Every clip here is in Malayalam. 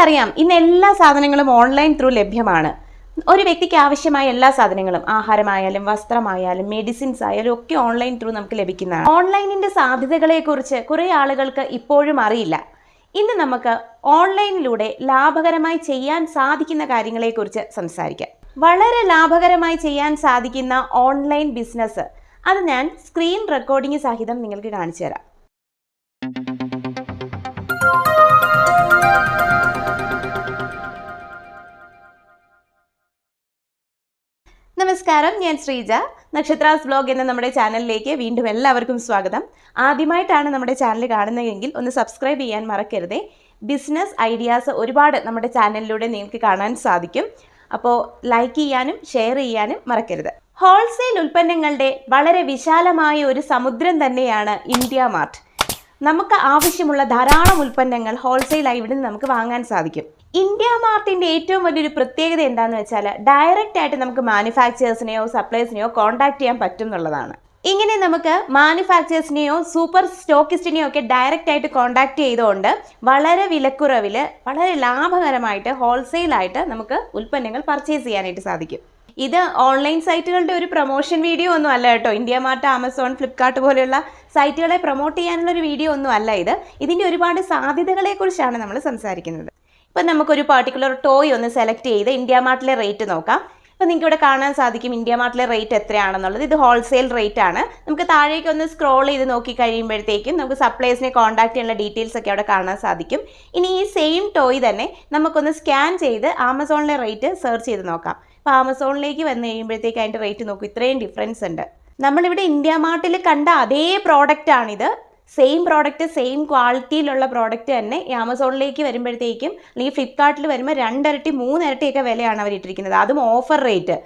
നമുക്കറിയാം ഇന്ന് എല്ലാ സാധനങ്ങളും ഓൺലൈൻ ത്രൂ ലഭ്യമാണ്. ഒരു വ്യക്തിക്ക് ആവശ്യമായ എല്ലാ സാധനങ്ങളും ആഹാരമായാലും വസ്ത്രമായാലും മെഡിസിൻസ് ആയാലും ഒക്കെ ഓൺലൈൻ ത്രൂ നമുക്ക് ലഭിക്കുന്നതാണ്. ഓൺലൈനിന്റെ സാധ്യതകളെക്കുറിച്ച് കുറേ ആളുകൾക്ക് ഇപ്പോഴും അറിയില്ല. ഇന്ന് നമുക്ക് ഓൺലൈനിലൂടെ ലാഭകരമായി ചെയ്യാൻ സാധിക്കുന്ന കാര്യങ്ങളെക്കുറിച്ച് സംസാരിക്കാം. വളരെ ലാഭകരമായി ചെയ്യാൻ സാധിക്കുന്ന ഓൺലൈൻ ബിസിനസ് അത് ഞാൻ സ്ക്രീൻ റെക്കോർഡിംഗ് സഹിതം നിങ്ങൾക്ക് കാണിച്ചു തരാം നമസ്കാരം. ഞാൻ ശ്രീജ. നക്ഷത്രാസ് ബ്ലോഗ് എന്ന നമ്മുടെ ചാനലിലേക്ക് വീണ്ടും എല്ലാവർക്കും സ്വാഗതം. ആദ്യമായിട്ടാണ് നമ്മുടെ ചാനൽ കാണുന്നതെങ്കിൽ ഒന്ന് സബ്സ്ക്രൈബ് ചെയ്യാൻ മറക്കരുതേ. ബിസിനസ് ഐഡിയാസ് ഒരുപാട് നമ്മുടെ ചാനലിലൂടെ നിങ്ങൾക്ക് കാണാൻ സാധിക്കും. അപ്പോൾ ലൈക്ക് ചെയ്യാനും ഷെയർ ചെയ്യാനും മറക്കരുത്. ഹോൾസെയിൽ ഉൽപ്പന്നങ്ങളുടെ വളരെ വിശാലമായ ഒരു സമുദ്രം തന്നെയാണ് ഇന്ത്യ മാർട്ട്. നമുക്ക് ആവശ്യമുള്ള ധാരാളം ഉൽപ്പന്നങ്ങൾ ഹോൾസെയിലായി ഇവിടെ നിന്ന് നമുക്ക് വാങ്ങാൻ സാധിക്കും. ഇന്ത്യ മാർട്ടിന്റെ ഏറ്റവും വലിയൊരു പ്രത്യേകത എന്താണെന്ന് വെച്ചാൽ ഡയറക്റ്റ് ആയിട്ട് നമുക്ക് മാനുഫാക്ചേഴ്സിനെയോ സപ്ലൈസിനെയോ കോൺടാക്ട് ചെയ്യാൻ പറ്റും എന്നുള്ളതാണ്. ഇങ്ങനെ നമുക്ക് മാനുഫാക്ചേഴ്സിനെയോ സൂപ്പർ സ്റ്റോക്കിസ്റ്റിനെയോ ഒക്കെ ഡയറക്റ്റ് ആയിട്ട് കോൺടാക്ട് ചെയ്തുകൊണ്ട് വളരെ വിലക്കുറവിൽ വളരെ ലാഭകരമായിട്ട് ഹോൾസെയിലായിട്ട് നമുക്ക് ഉൽപ്പന്നങ്ങൾ പർച്ചേസ് ചെയ്യാനായിട്ട് സാധിക്കും. ഇത് ഓൺലൈൻ സൈറ്റുകളുടെ ഒരു പ്രൊമോഷൻ വീഡിയോ ഒന്നും അല്ല കേട്ടോ. ഇന്ത്യ മാർട്ട് ആമസോൺ ഫ്ലിപ്കാർട്ട് പോലെയുള്ള സൈറ്റുകളെ പ്രൊമോട്ട് ചെയ്യാനുള്ള ഒരു വീഡിയോ ഒന്നും അല്ല ഇത്. ഇതിന്റെ ഒരുപാട് സാധ്യതകളെക്കുറിച്ചാണ് നമ്മൾ സംസാരിക്കുന്നത്. ഇപ്പം നമുക്കൊരു പർട്ടിക്കുലർ ടോയ് ഒന്ന് സെലക്ട് ചെയ്ത് ഇന്ത്യ മാർട്ടിലെ റേറ്റ് നോക്കാം. ഇപ്പം നിങ്ങൾക്ക് ഇവിടെ കാണാൻ സാധിക്കും ഇന്ത്യ മാർട്ടിലെ റേറ്റ് എത്രയാണെന്നുള്ളത്. ഇത് ഹോൾസെയിൽ റേറ്റ് ആണ്. നമുക്ക് താഴേക്ക് ഒന്ന് സ്ക്രോൾ ചെയ്ത് നോക്കി കഴിയുമ്പോഴത്തേക്കും നമുക്ക് സപ്ലൈസിനെ കോൺടാക്ട് ചെയ്യാനുള്ള ഡീറ്റെയിൽസ് ഒക്കെ അവിടെ കാണാൻ സാധിക്കും. ഇനി ഈ സെയിം ടോയ് തന്നെ നമുക്കൊന്ന് സ്കാൻ ചെയ്ത് ആമസോണിലെ റേറ്റ് സെർച്ച് ചെയ്ത് നോക്കാം. അപ്പോൾ ആമസോണിലേക്ക് വന്നു കഴിയുമ്പോഴത്തേക്ക് അതിന്റെ റേറ്റ് നോക്കും. ഇത്രയും ഡിഫറൻസ് ഉണ്ട്. നമ്മളിവിടെ ഇന്ത്യ മാർട്ടിൽ കണ്ട അതേ പ്രോഡക്റ്റ് ആണിത്. സെയിം പ്രോഡക്റ്റ് സെയിം ക്വാളിറ്റിയിലുള്ള പ്രോഡക്റ്റ് തന്നെ ആമസോണിലേക്ക് വരുമ്പോഴത്തേക്കും അല്ലെങ്കിൽ ഫ്ലിപ്കാർട്ടിൽ വരുമ്പോൾ രണ്ടിരട്ടി മൂന്നിരട്ടിയൊക്കെ വിലയാണ് അവർ ഇട്ടിരിക്കുന്നത്. അതും ഓഫർ റേറ്റ്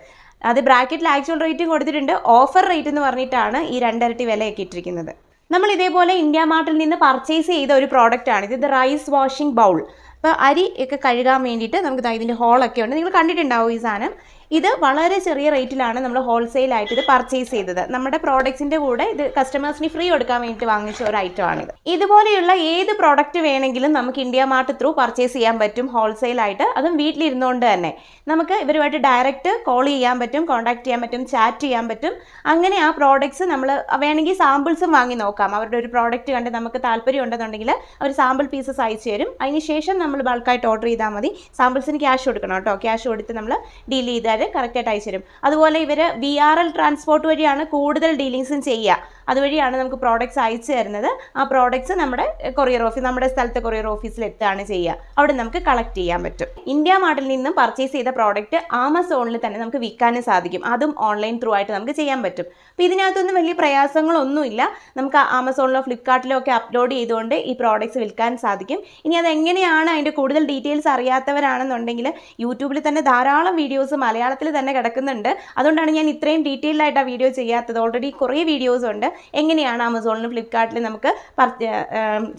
അത് ബ്രാക്കറ്റിൽ ആക്ച്വൽ റേറ്റും കൊടുത്തിട്ടുണ്ട്. ഓഫർ റേറ്റ് എന്ന് പറഞ്ഞിട്ടാണ് ഈ രണ്ടിരട്ടി വിലയൊക്കെ ഇട്ടിരിക്കുന്നത്. നമ്മൾ ഇതേപോലെ ഇന്ത്യ മാർട്ടിൽ നിന്ന് പർച്ചേസ് ചെയ്ത ഒരു പ്രോഡക്റ്റ് ആണ്. ഇത് റൈസ് വാഷിംഗ് ബൗൾ അപ്പോൾ അരി ഒക്കെ കഴുകാൻ വേണ്ടിയിട്ട് നമുക്ക് ഇതിന്റെ ഹോളൊക്കെ ഉണ്ട്. നിങ്ങൾ കണ്ടിട്ടുണ്ടാവും ഈ സാധനം. ഇത് വളരെ ചെറിയ റേറ്റിലാണ് നമ്മൾ ഹോൾസെയിലായിട്ട് ഇത് പർച്ചേസ് ചെയ്തത്. നമ്മുടെ പ്രോഡക്റ്റ്സിന്റെ കൂടെ ഇത് കസ്റ്റമേഴ്സിന് ഫ്രീ കൊടുക്കാൻ വേണ്ടി വാങ്ങിച്ച ഒരു ഐറ്റം ആണിത്. ഇതുപോലെയുള്ള ഏത് പ്രോഡക്റ്റ് വേണമെങ്കിലും നമുക്ക് ഇന്ത്യ മാർട്ട് ത്രൂ പർച്ചേസ് ചെയ്യാൻ പറ്റും ഹോൾസെയിലായിട്ട് അതും വീട്ടിലിരുന്നുകൊണ്ട് തന്നെ. നമുക്ക് ഇവരുമായിട്ട് ഡയറക്റ്റ് കോൾ ചെയ്യാൻ പറ്റും കോൺടാക്ട് ചെയ്യാൻ പറ്റും ചാറ്റ് ചെയ്യാൻ പറ്റും. അങ്ങനെ ആ പ്രോഡക്റ്റ്സ് നമ്മൾ വേണമെങ്കിൽ സാമ്പിൾസും വാങ്ങി നോക്കാം. അവരുടെ ഒരു പ്രോഡക്റ്റ് കണ്ട് നമുക്ക് താല്പര്യം ഉണ്ടെന്നുണ്ടെങ്കിൽ അവർ സാമ്പിൾ പീസസ് അയച്ചു തരും. അതിന് ശേഷം നമ്മൾ ബൾക്കായിട്ട് ഓർഡർ ചെയ്താൽ മതി. സാമ്പിൾസിന് ക്യാഷ് കൊടുക്കണം കേട്ടോ. ക്യാഷ് കൊടുത്ത് നമ്മൾ ഡീൽ ചെയ്താൽ കറക്റ്റായിട്ട് അയച്ചു തരും. അതുപോലെ ഇവർ വി ആർ എൽ ട്രാൻസ്പോർട്ട് വഴിയാണ് കൂടുതൽ ഡീലിങ്സും ചെയ്യുക. അതുവഴിയാണ് നമുക്ക് പ്രോഡക്ട്സ് അയച്ചു തരുന്നത്. ആ പ്രോഡക്റ്റ്സ് നമ്മുടെ കൊറിയർ ഓഫീസ് നമ്മുടെ സ്ഥലത്തെ കൊറിയർ ഓഫീസിൽ എത്തുകയാണ് ചെയ്യുക. അവിടെ നമുക്ക് കളക്ട് ചെയ്യാൻ പറ്റും. ഇന്ത്യ മാർട്ടിൽ നിന്നും പർച്ചേസ് ചെയ്ത പ്രോഡക്റ്റ് ആമസോണിൽ തന്നെ നമുക്ക് വിൽക്കാനും സാധിക്കും. അതും ഓൺലൈൻ ത്രൂ ആയിട്ട് നമുക്ക് ചെയ്യാൻ പറ്റും. അപ്പോൾ ഇതിനകത്തൊന്നും വലിയ പ്രയാസങ്ങളൊന്നുമില്ല. നമുക്ക് ആമസോണിലോ ഫ്ലിപ്കാർട്ടിലോ ഒക്കെ അപ്ലോഡ് ചെയ്തുകൊണ്ട് ഈ പ്രോഡക്റ്റ്സ് വിൽക്കാൻ സാധിക്കും. ഇനി അതെങ്ങനെയാണ് അതിന്റെ കൂടുതൽ ഡീറ്റെയിൽസ് അറിയാത്തവരാണെന്നുണ്ടെങ്കിൽ യൂട്യൂബിൽ തന്നെ ധാരാളം വീഡിയോസ് മലയാളത്തിൽ തന്നെ കിടക്കുന്നുണ്ട്. അതുകൊണ്ടാണ് ഞാൻ ഇത്രയും ഡീറ്റെയിൽ ആയിട്ട് ആ വീഡിയോ ചെയ്യാത്തത്. ഓൾറെഡി കുറേ വീഡിയോസ് ഉണ്ട്. എങ്ങനെയാണ് ആമസോണിലും ഫ്ലിപ്കാർട്ടിലും നമുക്ക്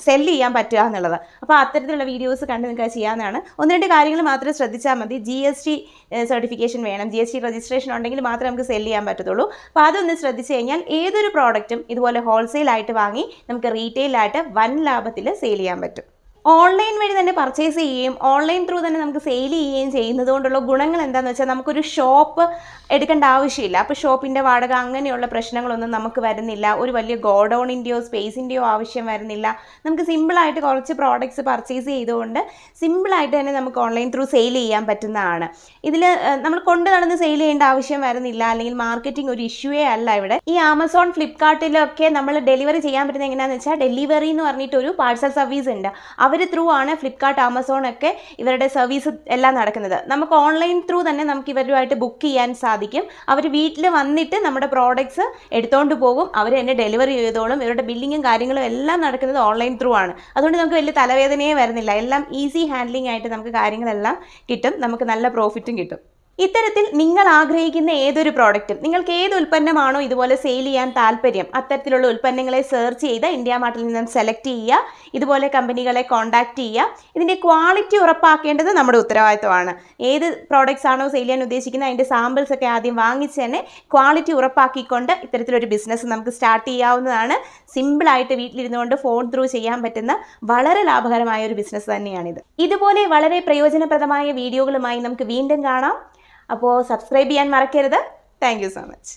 സെൽ ചെയ്യാൻ പറ്റുക എന്നുള്ളത്. അപ്പോൾ അത്തരത്തിലുള്ള വീഡിയോസ് കണ്ട് നിങ്ങൾക്ക് ചെയ്യാവുന്നതാണ്. ഒന്ന് രണ്ട് കാര്യങ്ങൾ മാത്രം ശ്രദ്ധിച്ചാൽ മതി. ജി എസ് ടി സർട്ടിഫിക്കേഷൻ വേണം. ജി എസ് ടി രജിസ്ട്രേഷൻ ഉണ്ടെങ്കിൽ മാത്രമേ നമുക്ക് സെൽ ചെയ്യാൻ പറ്റത്തുള്ളൂ. അപ്പോൾ അതൊന്ന് ശ്രദ്ധിച്ച് കഴിഞ്ഞാൽ ഏതൊരു പ്രോഡക്റ്റും ഇതുപോലെ ഹോൾസെയിലായിട്ട് വാങ്ങി നമുക്ക് റീറ്റെയിലായിട്ട് വൻ ലാഭത്തിൽ സെയിൽ ചെയ്യാൻ പറ്റും. ഓൺലൈൻ വഴി തന്നെ പർച്ചേസ് ചെയ്യുകയും ഓൺലൈൻ ത്രൂ തന്നെ നമുക്ക് സെയിൽ ചെയ്യുകയും ചെയ്യുന്നത് കൊണ്ടുള്ള ഗുണങ്ങൾ എന്താണെന്ന് വെച്ചാൽ നമുക്കൊരു ഷോപ്പ് എടുക്കേണ്ട ആവശ്യമില്ല. അപ്പോൾ ഷോപ്പിന്റെ വാടക അങ്ങനെയുള്ള പ്രശ്നങ്ങളൊന്നും നമുക്ക് വരുന്നില്ല. ഒരു വലിയ ഗോഡൗണിന്റെയോ സ്പേസിന്റെയോ ആവശ്യം വരുന്നില്ല. നമുക്ക് സിമ്പിളായിട്ട് കുറച്ച് പ്രോഡക്റ്റ്സ് പർച്ചേസ് ചെയ്തുകൊണ്ട് സിമ്പിളായിട്ട് തന്നെ നമുക്ക് ഓൺലൈൻ ത്രൂ സെയിൽ ചെയ്യാൻ പറ്റുന്നതാണ്. ഇതിൽ നമ്മൾ കൊണ്ട് നടന്ന് സെയിൽ ചെയ്യേണ്ട ആവശ്യം വരുന്നില്ല. അല്ലെങ്കിൽ മാർക്കറ്റിംഗ് ഒരു ഇഷ്യൂവേ അല്ല ഇവിടെ. ഈ ആമസോൺ ഫ്ലിപ്കാർട്ടിലൊക്കെ നമ്മൾ ഡെലിവറി ചെയ്യാൻ പറ്റുന്നത് എങ്ങനെയാണെന്ന് വെച്ചാൽ ഡെലിവറി എന്ന് പറഞ്ഞിട്ടൊരു പാഴ്സൽ സർവീസ് ഉണ്ട്. അവർ ത്രൂ ആണ് ഫ്ലിപ്കാർട്ട് ആമസോൺ ഒക്കെ ഇവരുടെ സർവീസ് എല്ലാം നടക്കുന്നത്. നമുക്ക് ഓൺലൈൻ ത്രൂ തന്നെ നമുക്ക് ഇവരുമായിട്ട് ബുക്ക് ചെയ്യാൻ സാധിക്കും. അവർ വീട്ടിൽ വന്നിട്ട് നമ്മുടെ പ്രോഡക്ട്സ് എടുത്തുകൊണ്ട് പോകും. അവർ എന്നെ ഡെലിവറി ചെയ്തോളും. ഇവരുടെ ബില്ലിങ്ങും കാര്യങ്ങളും എല്ലാം നടക്കുന്നത് ഓൺലൈൻ ത്രൂ ആണ്. അതുകൊണ്ട് നമുക്ക് വലിയ തലവേദനയേ വരുന്നില്ല. എല്ലാം ഈസി ഹാൻഡ്ലിംഗ് ആയിട്ട് നമുക്ക് കാര്യങ്ങളെല്ലാം കിട്ടും. നമുക്ക് നല്ല പ്രോഫിറ്റും കിട്ടും. ഇത്തരത്തിൽ നിങ്ങൾ ആഗ്രഹിക്കുന്ന ഏതൊരു പ്രോഡക്റ്റും നിങ്ങൾക്ക് ഏത് ഉൽപ്പന്നമാണോ ഇതുപോലെ സെയിൽ ചെയ്യാൻ താല്പര്യം അത്തരത്തിലുള്ള ഉൽപ്പന്നങ്ങളെ സെർച്ച് ചെയ്ത് ഇന്ത്യ മാർട്ടിൽ നിന്നും സെലക്ട് ചെയ്യുക ഇതുപോലെ കമ്പനികളെ കോൺടാക്ട് ചെയ്യുക ഇതിന്റെ ക്വാളിറ്റി ഉറപ്പാക്കേണ്ടത് നമ്മുടെ ഉത്തരവാദിത്തമാണ് ഏത് പ്രോഡക്റ്റ്സ് ആണോ സെയിൽ ചെയ്യാൻ ഉദ്ദേശിക്കുന്നത് അതിന്റെ സാമ്പിൾസ് ഒക്കെ ആദ്യം വാങ്ങിച്ച് തന്നെ ക്വാളിറ്റി ഉറപ്പാക്കിക്കൊണ്ട് ഇത്തരത്തിലൊരു ബിസിനസ് നമുക്ക് സ്റ്റാർട്ട് ചെയ്യാവുന്നതാണ്. സിമ്പിളായിട്ട് വീട്ടിലിരുന്നുകൊണ്ട് ഫോൺ ത്രൂ ചെയ്യാൻ പറ്റുന്ന വളരെ ലാഭകരമായ ഒരു ബിസിനസ് തന്നെയാണിത്. ഇതുപോലെ വളരെ പ്രയോജനപ്രദമായ വീഡിയോകളുമായി നമുക്ക് വീണ്ടും കാണാം. അപ്പോൾ സബ്സ്ക്രൈബ് ചെയ്യാൻ മറക്കരുത്. Thank so much